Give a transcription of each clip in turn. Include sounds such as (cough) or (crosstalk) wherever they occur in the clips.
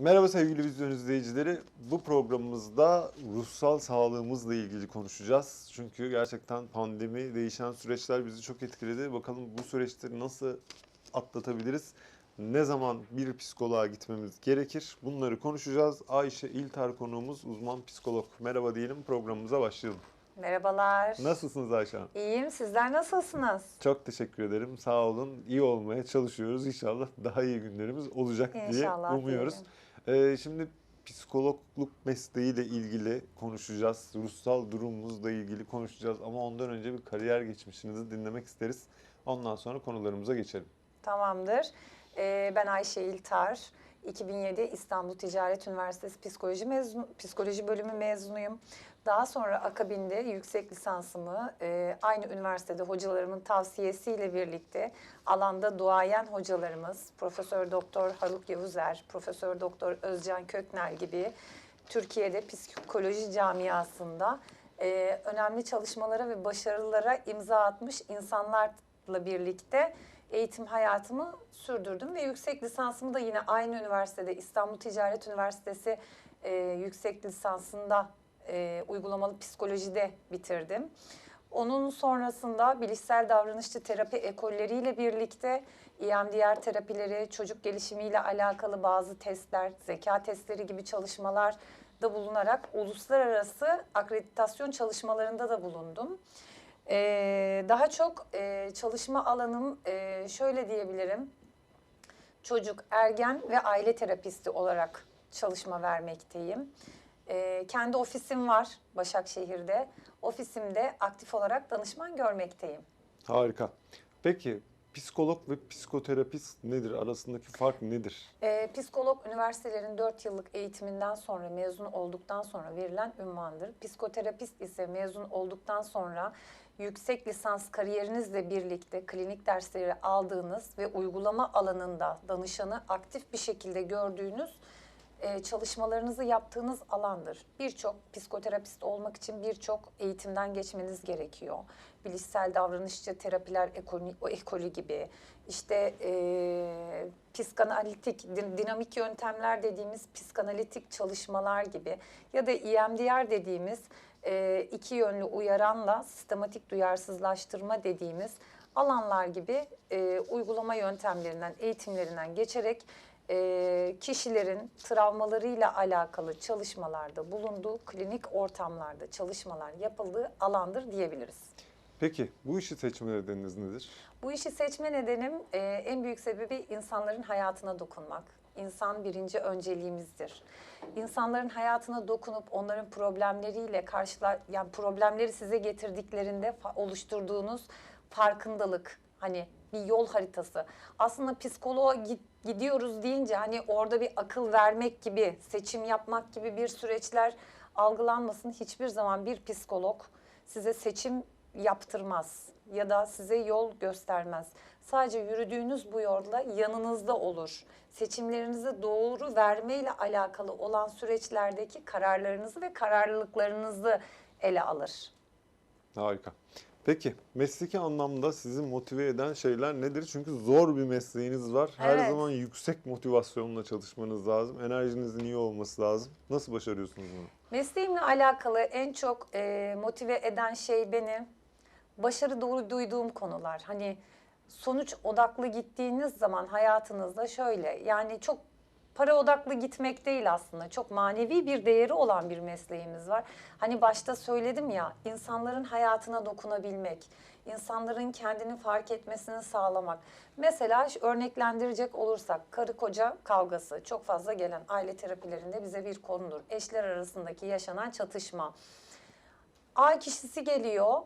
Merhaba sevgili vizyon izleyicileri. Bu programımızda ruhsal sağlığımızla ilgili konuşacağız. Çünkü gerçekten pandemi, değişen süreçler bizi çok etkiledi. Bakalım bu süreçleri nasıl atlatabiliriz? Ne zaman bir psikoloğa gitmemiz gerekir? Bunları konuşacağız. Ayşe İlter konuğumuz uzman psikolog. Merhaba diyelim programımıza başlayalım. Merhabalar. Nasılsınız Ayşe Hanım? İyiyim. Sizler nasılsınız? Çok teşekkür ederim. Sağ olun. İyi olmaya çalışıyoruz. İnşallah daha iyi günlerimiz olacak diye İnşallah umuyoruz. diyelim. Ee, şimdi psikologluk mesleğiyle ilgili konuşacağız. Ruhsal durumumuzla ilgili konuşacağız. Ama ondan önce bir kariyer geçmişinizi dinlemek isteriz. Ondan sonra konularımıza geçelim. Tamamdır. Ee, ben Ayşe İltar. 2007 İstanbul Ticaret Üniversitesi Psikoloji mezun, Psikoloji bölümü mezunuyum. Daha sonra akabinde yüksek lisansımı e, aynı üniversitede hocalarımın tavsiyesiyle birlikte alanda duayen hocalarımız Profesör Doktor Haluk Yavuzer, Profesör Doktor Özcan Köknel gibi Türkiye'de psikoloji camiasında e, önemli çalışmalara ve başarılara imza atmış insanlarla birlikte eğitim hayatımı sürdürdüm ve yüksek lisansımı da yine aynı üniversitede İstanbul Ticaret Üniversitesi e, yüksek lisansında e, uygulamalı psikolojide bitirdim. Onun sonrasında bilişsel davranışçı terapi ekolleriyle birlikte EMDR terapileri, çocuk gelişimiyle alakalı bazı testler, zeka testleri gibi çalışmalar da bulunarak uluslararası akreditasyon çalışmalarında da bulundum. Ee, daha çok e, çalışma alanım e, şöyle diyebilirim. Çocuk, ergen ve aile terapisti olarak çalışma vermekteyim. Ee, kendi ofisim var Başakşehir'de. Ofisimde aktif olarak danışman görmekteyim. Harika. Peki psikolog ve psikoterapist nedir? Arasındaki fark nedir? Ee, psikolog üniversitelerin 4 yıllık eğitiminden sonra mezun olduktan sonra verilen ünvandır. Psikoterapist ise mezun olduktan sonra yüksek lisans kariyerinizle birlikte klinik dersleri aldığınız ve uygulama alanında danışanı aktif bir şekilde gördüğünüz e, çalışmalarınızı yaptığınız alandır. Birçok psikoterapist olmak için birçok eğitimden geçmeniz gerekiyor. Bilişsel davranışçı terapiler ekolü, o ekolü gibi, işte e, psikanalitik, din- dinamik yöntemler dediğimiz psikanalitik çalışmalar gibi ya da EMDR dediğimiz e, iki yönlü uyaranla sistematik duyarsızlaştırma dediğimiz alanlar gibi e, uygulama yöntemlerinden, eğitimlerinden geçerek e, kişilerin travmalarıyla alakalı çalışmalarda bulunduğu klinik ortamlarda çalışmalar yapıldığı alandır diyebiliriz. Peki bu işi seçme nedeniniz nedir? Bu işi seçme nedenim e, en büyük sebebi insanların hayatına dokunmak. İnsan birinci önceliğimizdir. İnsanların hayatına dokunup onların problemleriyle karşılar, yani problemleri size getirdiklerinde oluşturduğunuz farkındalık, hani bir yol haritası. Aslında psikoloğa git- gidiyoruz deyince hani orada bir akıl vermek gibi, seçim yapmak gibi bir süreçler algılanmasın. Hiçbir zaman bir psikolog size seçim yaptırmaz ya da size yol göstermez. Sadece yürüdüğünüz bu yolda yanınızda olur. Seçimlerinizi doğru vermeyle alakalı olan süreçlerdeki kararlarınızı ve kararlılıklarınızı ele alır. Harika. Peki mesleki anlamda sizi motive eden şeyler nedir? Çünkü zor bir mesleğiniz var. Her Evet. zaman yüksek motivasyonla çalışmanız lazım. Enerjinizin iyi olması lazım. Nasıl başarıyorsunuz bunu? Mesleğimle alakalı en çok e, motive eden şey beni başarı doğru duyduğum konular. Hani sonuç odaklı gittiğiniz zaman hayatınızda şöyle yani çok para odaklı gitmek değil aslında. Çok manevi bir değeri olan bir mesleğimiz var. Hani başta söyledim ya insanların hayatına dokunabilmek, insanların kendini fark etmesini sağlamak. Mesela örneklendirecek olursak karı koca kavgası çok fazla gelen aile terapilerinde bize bir konudur. Eşler arasındaki yaşanan çatışma. A kişisi geliyor,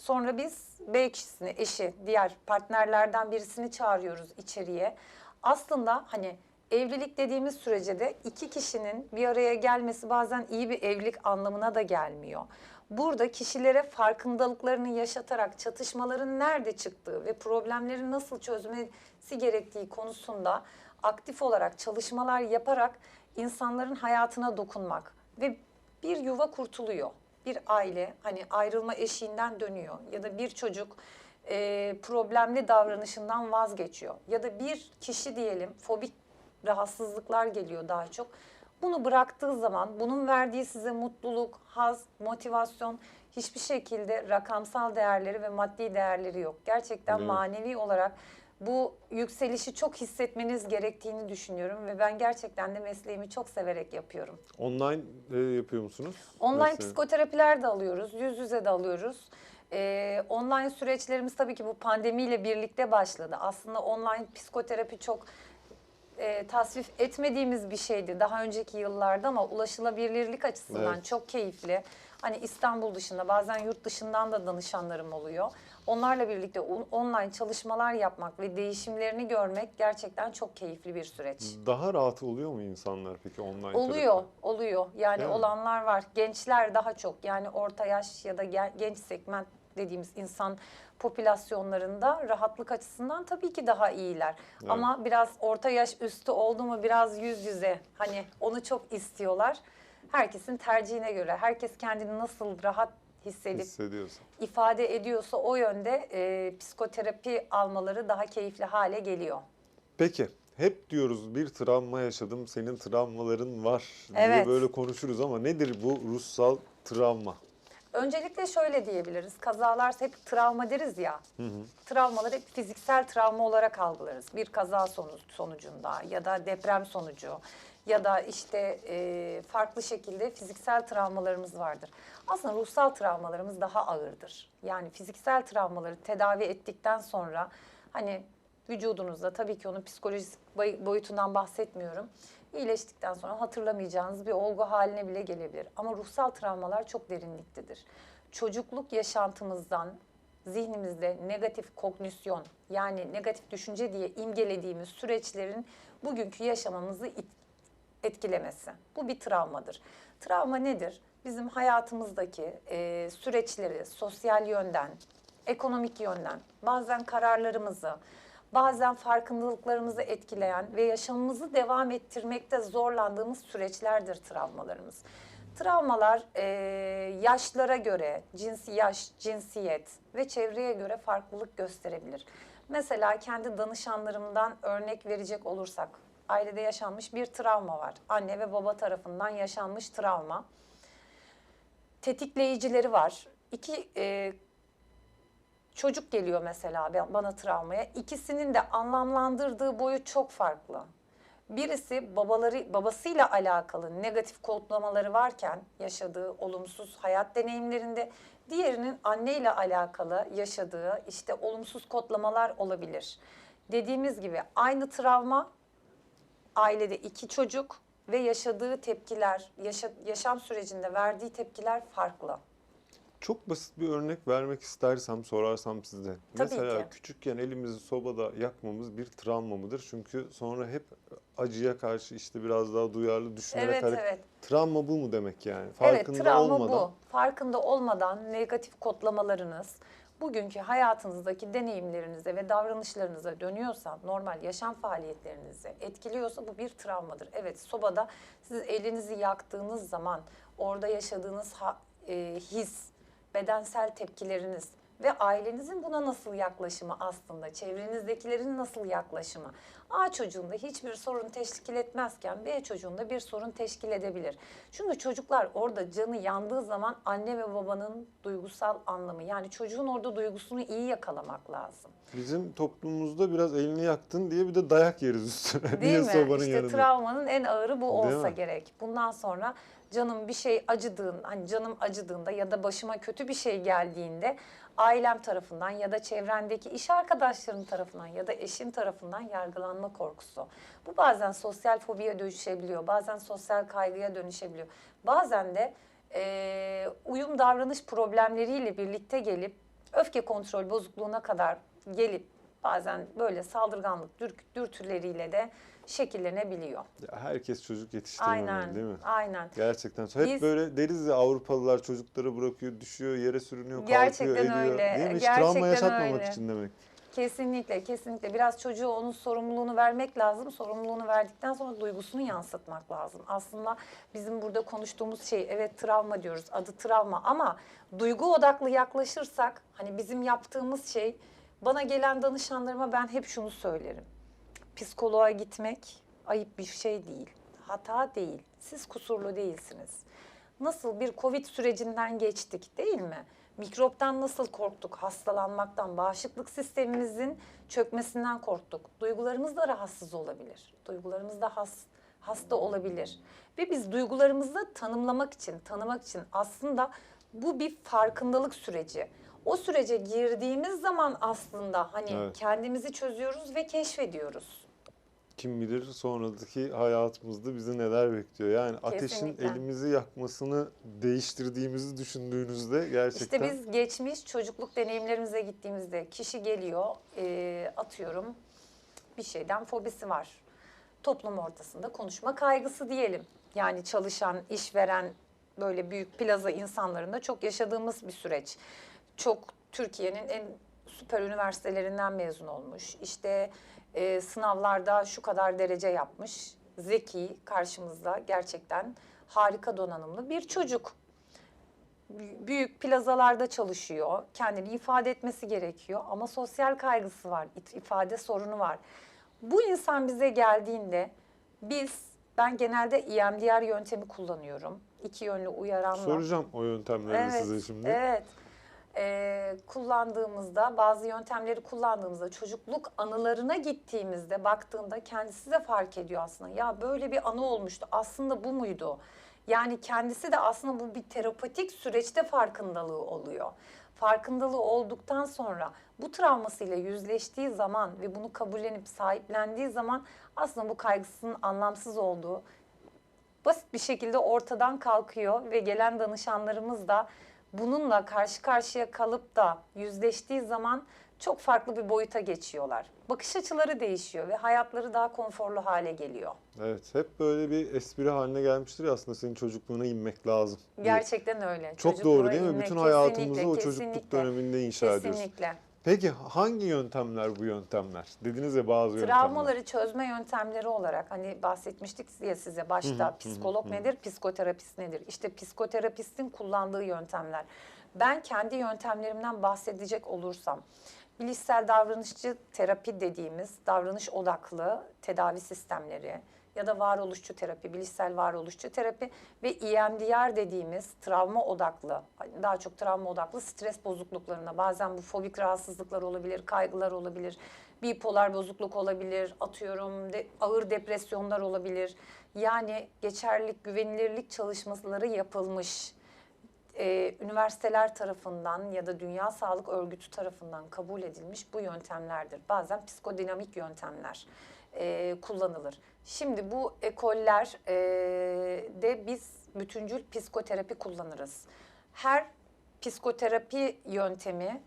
Sonra biz B kişisini, eşi, diğer partnerlerden birisini çağırıyoruz içeriye. Aslında hani evlilik dediğimiz sürece de iki kişinin bir araya gelmesi bazen iyi bir evlilik anlamına da gelmiyor. Burada kişilere farkındalıklarını yaşatarak çatışmaların nerede çıktığı ve problemleri nasıl çözmesi gerektiği konusunda aktif olarak çalışmalar yaparak insanların hayatına dokunmak ve bir yuva kurtuluyor bir aile hani ayrılma eşiğinden dönüyor ya da bir çocuk e, problemli davranışından vazgeçiyor ya da bir kişi diyelim fobik rahatsızlıklar geliyor daha çok. Bunu bıraktığı zaman bunun verdiği size mutluluk, haz, motivasyon hiçbir şekilde rakamsal değerleri ve maddi değerleri yok. Gerçekten mi? manevi olarak bu yükselişi çok hissetmeniz gerektiğini düşünüyorum ve ben gerçekten de mesleğimi çok severek yapıyorum. Online e, yapıyor musunuz? Online Mesela? psikoterapiler de alıyoruz, yüz yüze de alıyoruz. Ee, online süreçlerimiz tabii ki bu pandemiyle birlikte başladı. Aslında online psikoterapi çok e, tasvip etmediğimiz bir şeydi daha önceki yıllarda ama ulaşılabilirlik açısından Evet. çok keyifli. Hani İstanbul dışında bazen yurt dışından da danışanlarım oluyor. Onlarla birlikte on- online çalışmalar yapmak ve değişimlerini görmek gerçekten çok keyifli bir süreç. Daha rahat oluyor mu insanlar peki online Oluyor, terapi? oluyor. Yani Değil mi? olanlar var. Gençler daha çok. Yani orta yaş ya da gen- genç segment dediğimiz insan popülasyonlarında rahatlık açısından tabii ki daha iyiler. Evet. Ama biraz orta yaş üstü oldu mu biraz yüz yüze hani onu çok istiyorlar. Herkesin tercihine göre, herkes kendini nasıl rahat hissedip ifade ediyorsa o yönde e, psikoterapi almaları daha keyifli hale geliyor. Peki hep diyoruz bir travma yaşadım, senin travmaların var diye Evet. böyle konuşuruz ama nedir bu ruhsal travma? Öncelikle şöyle diyebiliriz. Kazalar hep travma deriz ya. Hı hı. Travmaları hep fiziksel travma olarak algılarız. Bir kaza sonu, sonucunda ya da deprem sonucu ya da işte e, farklı şekilde fiziksel travmalarımız vardır. Aslında ruhsal travmalarımız daha ağırdır. Yani fiziksel travmaları tedavi ettikten sonra hani vücudunuzda tabii ki onun psikolojik boy- boyutundan bahsetmiyorum. İyileştikten sonra hatırlamayacağınız bir olgu haline bile gelebilir. Ama ruhsal travmalar çok derinliktedir. Çocukluk yaşantımızdan zihnimizde negatif kognisyon yani negatif düşünce diye imgelediğimiz süreçlerin bugünkü yaşamamızı etkilemesi. Bu bir travmadır. Travma nedir? Bizim hayatımızdaki e, süreçleri sosyal yönden, ekonomik yönden, bazen kararlarımızı, bazen farkındalıklarımızı etkileyen ve yaşamımızı devam ettirmekte zorlandığımız süreçlerdir travmalarımız. Travmalar e, yaşlara göre, cinsi yaş, cinsiyet ve çevreye göre farklılık gösterebilir. Mesela kendi danışanlarımdan örnek verecek olursak, ailede yaşanmış bir travma var. Anne ve baba tarafından yaşanmış travma. Tetikleyicileri var. İki e, çocuk geliyor mesela bana travmaya. İkisinin de anlamlandırdığı boyut çok farklı. Birisi babaları babasıyla alakalı negatif kodlamaları varken yaşadığı olumsuz hayat deneyimlerinde diğerinin anneyle alakalı yaşadığı işte olumsuz kodlamalar olabilir. Dediğimiz gibi aynı travma ailede iki çocuk ve yaşadığı tepkiler, yaşa- yaşam sürecinde verdiği tepkiler farklı. Çok basit bir örnek vermek istersem sorarsam size. Tabii Mesela ki. küçükken elimizi sobada yakmamız bir travma mıdır? Çünkü sonra hep acıya karşı işte biraz daha duyarlı düşünerek Evet hareket- evet. Travma bu mu demek yani? Evet Farkında travma olmadan. bu. Farkında olmadan negatif kodlamalarınız bugünkü hayatınızdaki deneyimlerinize ve davranışlarınıza dönüyorsa, normal yaşam faaliyetlerinizi etkiliyorsa bu bir travmadır. Evet sobada siz elinizi yaktığınız zaman orada yaşadığınız ha- e, his, bedensel tepkileriniz ve ailenizin buna nasıl yaklaşımı aslında, çevrenizdekilerin nasıl yaklaşımı. A çocuğunda hiçbir sorun teşkil etmezken B çocuğunda bir sorun teşkil edebilir. Çünkü çocuklar orada canı yandığı zaman anne ve babanın duygusal anlamı yani çocuğun orada duygusunu iyi yakalamak lazım. Bizim toplumumuzda biraz elini yaktın diye bir de dayak yeriz üstüne. Değil (laughs) mi? sobanın işte yanında? travmanın en ağırı bu olsa gerek. Bundan sonra canım bir şey acıdığın, hani canım acıdığında ya da başıma kötü bir şey geldiğinde ailem tarafından ya da çevrendeki iş arkadaşların tarafından ya da eşin tarafından yargılanma korkusu. Bu bazen sosyal fobiye dönüşebiliyor, bazen sosyal kaygıya dönüşebiliyor. Bazen de eee, uyum davranış problemleriyle birlikte gelip öfke kontrol bozukluğuna kadar gelip bazen böyle saldırganlık dür- dürtüleriyle de şekillenebiliyor. Ya herkes çocuk yetiştirmemeli Aynen, değil mi? aynen. Gerçekten. Hep Biz- böyle deriz ya Avrupalılar çocukları bırakıyor, düşüyor, yere sürünüyor, Gerçekten kalkıyor, ediyor. öyle, Değil mi? Hiç gerçekten travma yaşatmamak öyle. için demek. Kesinlikle, kesinlikle. Biraz çocuğa onun sorumluluğunu vermek lazım. Sorumluluğunu verdikten sonra duygusunu yansıtmak lazım. Aslında bizim burada konuştuğumuz şey evet travma diyoruz. Adı travma ama duygu odaklı yaklaşırsak hani bizim yaptığımız şey bana gelen danışanlarıma ben hep şunu söylerim. Psikoloğa gitmek ayıp bir şey değil. Hata değil. Siz kusurlu değilsiniz. Nasıl bir Covid sürecinden geçtik değil mi? Mikroptan nasıl korktuk? Hastalanmaktan, bağışıklık sistemimizin çökmesinden korktuk. Duygularımız da rahatsız olabilir. Duygularımız da has, hasta olabilir. Ve biz duygularımızı tanımlamak için, tanımak için aslında bu bir farkındalık süreci. O sürece girdiğimiz zaman aslında hani Evet. kendimizi çözüyoruz ve keşfediyoruz. Kim bilir sonraki hayatımızda bizi neler bekliyor. Yani ateşin Kesinlikle. elimizi yakmasını değiştirdiğimizi düşündüğünüzde gerçekten İşte biz geçmiş çocukluk deneyimlerimize gittiğimizde kişi geliyor e, atıyorum bir şeyden fobisi var. Toplum ortasında konuşma kaygısı diyelim. Yani çalışan, işveren böyle büyük plaza insanlarında çok yaşadığımız bir süreç. Çok Türkiye'nin en süper üniversitelerinden mezun olmuş. İşte e, sınavlarda şu kadar derece yapmış. Zeki karşımızda gerçekten harika donanımlı bir çocuk bü- büyük plazalarda çalışıyor. Kendini ifade etmesi gerekiyor ama sosyal kaygısı var, ifade sorunu var. Bu insan bize geldiğinde biz ben genelde EMDR yöntemi kullanıyorum. İki yönlü uyaranla. soracağım o yöntemleri size şimdi. Evet. Ee, kullandığımızda bazı yöntemleri kullandığımızda çocukluk anılarına gittiğimizde baktığında kendisi de fark ediyor aslında. Ya böyle bir anı olmuştu. Aslında bu muydu? Yani kendisi de aslında bu bir terapatik süreçte farkındalığı oluyor. Farkındalığı olduktan sonra bu travmasıyla yüzleştiği zaman ve bunu kabullenip sahiplendiği zaman aslında bu kaygısının anlamsız olduğu, basit bir şekilde ortadan kalkıyor ve gelen danışanlarımız da bununla karşı karşıya kalıp da yüzleştiği zaman çok farklı bir boyuta geçiyorlar. Bakış açıları değişiyor ve hayatları daha konforlu hale geliyor. Evet, hep böyle bir espri haline gelmiştir ya aslında senin çocukluğuna inmek lazım. Gerçekten öyle. Çok doğru değil mi? inmek Bütün kesinlikle, hayatımızı o çocukluk kesinlikle, döneminde inşa ediyoruz. Kesinlikle. Peki hangi yöntemler bu yöntemler? Dediniz ya bazı yöntemler. Travmaları çözme yöntemleri olarak hani bahsetmiştik ya size başta psikolog nedir, psikoterapist nedir? İşte psikoterapistin kullandığı yöntemler. Ben kendi yöntemlerimden bahsedecek olursam bilişsel davranışçı terapi dediğimiz davranış odaklı tedavi sistemleri ya da varoluşçu terapi, bilişsel varoluşçu terapi ve EMDR dediğimiz travma odaklı, daha çok travma odaklı stres bozukluklarına bazen bu fobik rahatsızlıklar olabilir, kaygılar olabilir, bipolar bozukluk olabilir, atıyorum de, ağır depresyonlar olabilir. Yani geçerlilik, güvenilirlik çalışmaları yapılmış e, üniversiteler tarafından ya da Dünya Sağlık Örgütü tarafından kabul edilmiş bu yöntemlerdir. Bazen psikodinamik yöntemler e, kullanılır. Şimdi bu ekoller e, de biz bütüncül psikoterapi kullanırız. Her psikoterapi yöntemi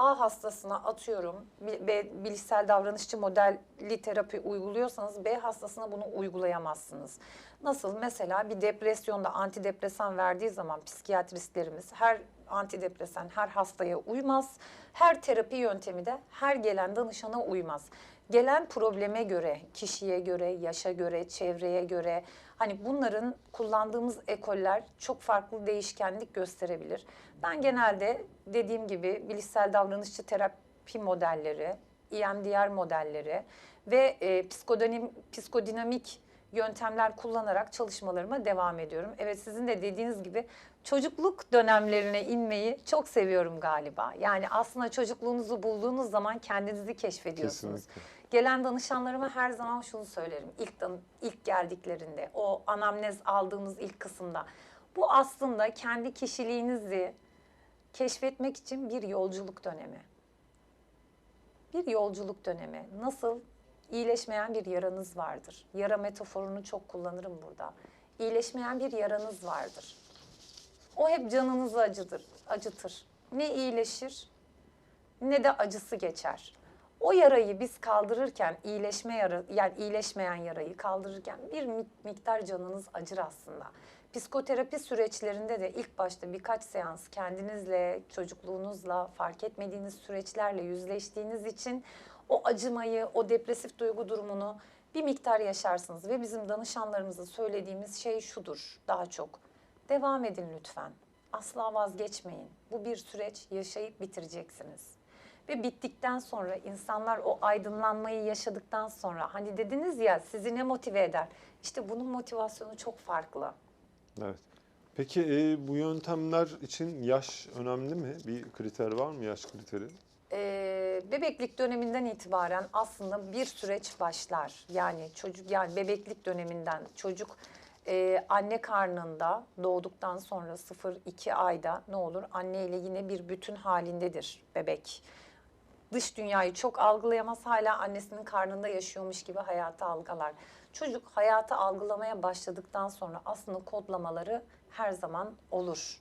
A hastasına atıyorum, B, bilişsel davranışçı modelli terapi uyguluyorsanız B hastasına bunu uygulayamazsınız. Nasıl? Mesela bir depresyonda antidepresan verdiği zaman psikiyatristlerimiz her antidepresan her hastaya uymaz. Her terapi yöntemi de her gelen danışana uymaz. Gelen probleme göre, kişiye göre, yaşa göre, çevreye göre hani bunların kullandığımız ekoller çok farklı değişkenlik gösterebilir. Ben genelde dediğim gibi bilişsel davranışçı terapi modelleri, EMDR modelleri ve e, psikodanim, psikodinamik yöntemler kullanarak çalışmalarıma devam ediyorum. Evet sizin de dediğiniz gibi çocukluk dönemlerine inmeyi çok seviyorum galiba. Yani aslında çocukluğunuzu bulduğunuz zaman kendinizi keşfediyorsunuz. Kesinlikle. Gelen danışanlarıma her zaman şunu söylerim. İlk ilk geldiklerinde, o anamnez aldığımız ilk kısımda. Bu aslında kendi kişiliğinizi keşfetmek için bir yolculuk dönemi. Bir yolculuk dönemi. Nasıl iyileşmeyen bir yaranız vardır. Yara metaforunu çok kullanırım burada. İyileşmeyen bir yaranız vardır. O hep canınızı acıdır, acıtır. Ne iyileşir ne de acısı geçer. O yarayı biz kaldırırken iyileşme yara yani iyileşmeyen yarayı kaldırırken bir mi- miktar canınız acır aslında. Psikoterapi süreçlerinde de ilk başta birkaç seans kendinizle, çocukluğunuzla, fark etmediğiniz süreçlerle yüzleştiğiniz için o acımayı, o depresif duygu durumunu bir miktar yaşarsınız ve bizim danışanlarımıza söylediğimiz şey şudur daha çok. Devam edin lütfen. Asla vazgeçmeyin. Bu bir süreç yaşayıp bitireceksiniz. Ve bittikten sonra insanlar o aydınlanmayı yaşadıktan sonra hani dediniz ya sizi ne motive eder? İşte bunun motivasyonu çok farklı. Evet. Peki e, bu yöntemler için yaş önemli mi? Bir kriter var mı yaş kriteri? Ee, bebeklik döneminden itibaren aslında bir süreç başlar. Yani çocuk yani bebeklik döneminden çocuk e, anne karnında doğduktan sonra 0-2 ayda ne olur anne ile yine bir bütün halindedir bebek. Dış dünyayı çok algılayamaz hala annesinin karnında yaşıyormuş gibi hayatı algılar. Çocuk hayatı algılamaya başladıktan sonra aslında kodlamaları her zaman olur.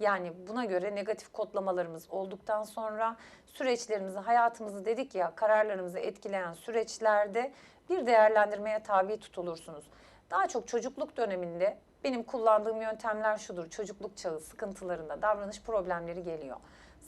Yani buna göre negatif kodlamalarımız olduktan sonra süreçlerimizi, hayatımızı dedik ya kararlarımızı etkileyen süreçlerde bir değerlendirmeye tabi tutulursunuz. Daha çok çocukluk döneminde benim kullandığım yöntemler şudur. Çocukluk çağı sıkıntılarında davranış problemleri geliyor.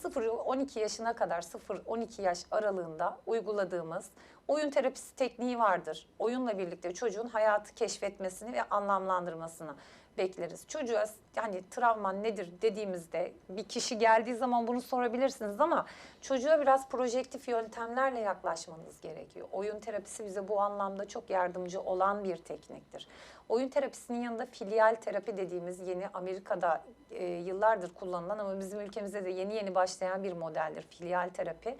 0-12 yaşına kadar 0-12 yaş aralığında uyguladığımız oyun terapisi tekniği vardır. Oyunla birlikte çocuğun hayatı keşfetmesini ve anlamlandırmasını bekleriz. Çocuğa yani travman nedir dediğimizde bir kişi geldiği zaman bunu sorabilirsiniz ama çocuğa biraz projektif yöntemlerle yaklaşmanız gerekiyor. Oyun terapisi bize bu anlamda çok yardımcı olan bir tekniktir. Oyun terapisinin yanında filial terapi dediğimiz yeni Amerika'da e, yıllardır kullanılan ama bizim ülkemizde de yeni yeni başlayan bir modeldir filial terapi.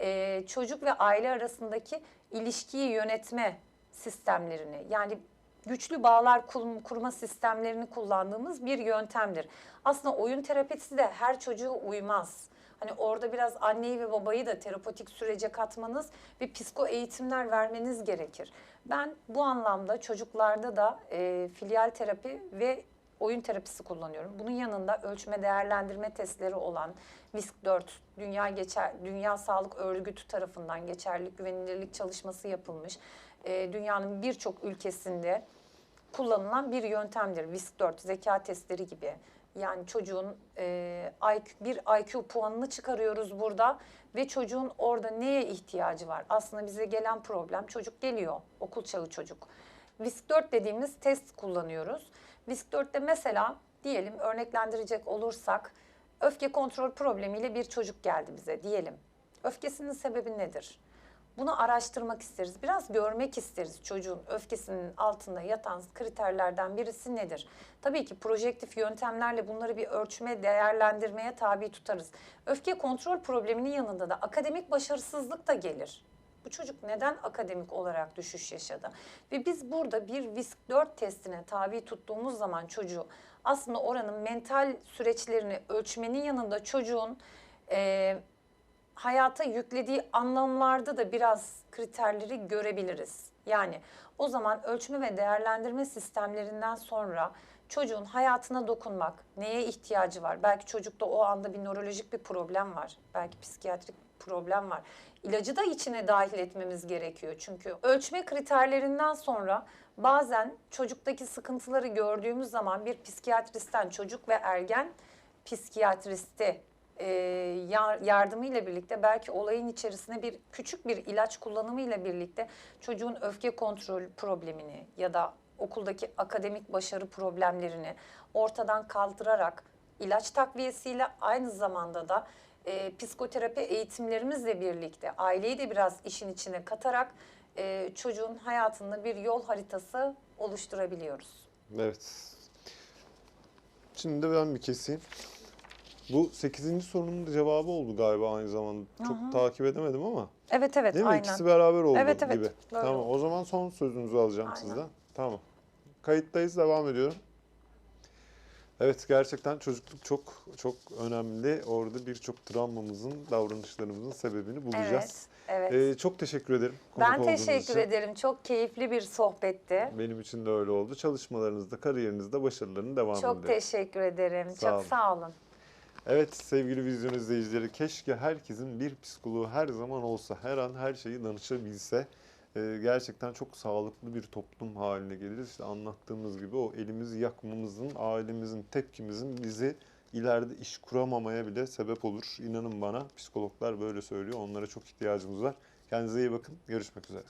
E, çocuk ve aile arasındaki ilişkiyi yönetme sistemlerini yani güçlü bağlar kur- kurma sistemlerini kullandığımız bir yöntemdir. Aslında oyun terapisi de her çocuğa uymaz. Hani orada biraz anneyi ve babayı da terapotik sürece katmanız ve psiko eğitimler vermeniz gerekir. Ben bu anlamda çocuklarda da e, filial terapi ve oyun terapisi kullanıyorum. Bunun yanında ölçme değerlendirme testleri olan VISC-4 Dünya geçer Dünya Sağlık Örgütü tarafından geçerlilik güvenilirlik çalışması yapılmış. E, dünyanın birçok ülkesinde kullanılan bir yöntemdir. VISC-4 zeka testleri gibi. Yani çocuğun e, IQ, bir IQ puanını çıkarıyoruz burada ve çocuğun orada neye ihtiyacı var? Aslında bize gelen problem çocuk geliyor, okul çağı çocuk. VISC-4 dediğimiz test kullanıyoruz. VISC-4'te mesela diyelim örneklendirecek olursak öfke kontrol problemiyle bir çocuk geldi bize diyelim. Öfkesinin sebebi nedir? Bunu araştırmak isteriz. Biraz görmek isteriz çocuğun öfkesinin altında yatan kriterlerden birisi nedir? Tabii ki projektif yöntemlerle bunları bir ölçme, değerlendirmeye tabi tutarız. Öfke kontrol probleminin yanında da akademik başarısızlık da gelir. Bu çocuk neden akademik olarak düşüş yaşadı? Ve biz burada bir VISC-4 testine tabi tuttuğumuz zaman çocuğu aslında oranın mental süreçlerini ölçmenin yanında çocuğun eee hayata yüklediği anlamlarda da biraz kriterleri görebiliriz. Yani o zaman ölçme ve değerlendirme sistemlerinden sonra çocuğun hayatına dokunmak, neye ihtiyacı var? Belki çocukta o anda bir nörolojik bir problem var. Belki psikiyatrik problem var. İlacı da içine dahil etmemiz gerekiyor. Çünkü ölçme kriterlerinden sonra bazen çocuktaki sıkıntıları gördüğümüz zaman bir psikiyatristten çocuk ve ergen psikiyatristi e, yar- yardımıyla birlikte belki olayın içerisine bir küçük bir ilaç kullanımıyla birlikte çocuğun öfke kontrol problemini ya da okuldaki akademik başarı problemlerini ortadan kaldırarak ilaç takviyesiyle aynı zamanda da e, psikoterapi eğitimlerimizle birlikte aileyi de biraz işin içine katarak e, çocuğun hayatında bir yol haritası oluşturabiliyoruz. Evet. Şimdi de ben bir keseyim. Bu 8. sorunun da cevabı oldu galiba aynı zamanda. Çok hı. takip edemedim ama. Evet evet Değil mi? aynen. İkisi beraber oldu Evet, evet. gibi. Böyle tamam. O zaman son sözünüzü alacağım Aynen. sizden. Tamam. Kayıttayız. Devam ediyorum. Evet gerçekten çocukluk çok çok önemli. Orada birçok travmamızın, davranışlarımızın sebebini bulacağız. Evet. evet. Ee, çok teşekkür ederim. ben teşekkür için. ederim. Çok keyifli bir sohbetti. Benim için de öyle oldu. Çalışmalarınızda, kariyerinizde başarıların devamını Çok dilerim. teşekkür ederim. Sağ olun. Çok sağ olun. Evet sevgili vizyon izleyicileri keşke herkesin bir psikoloğu her zaman olsa, her an her şeyi danışabilse. Ee, gerçekten çok sağlıklı bir toplum haline geliriz. İşte anlattığımız gibi o elimizi yakmamızın, ailemizin, tepkimizin bizi ileride iş kuramamaya bile sebep olur. İnanın bana psikologlar böyle söylüyor. Onlara çok ihtiyacımız var. Kendinize iyi bakın. Görüşmek üzere.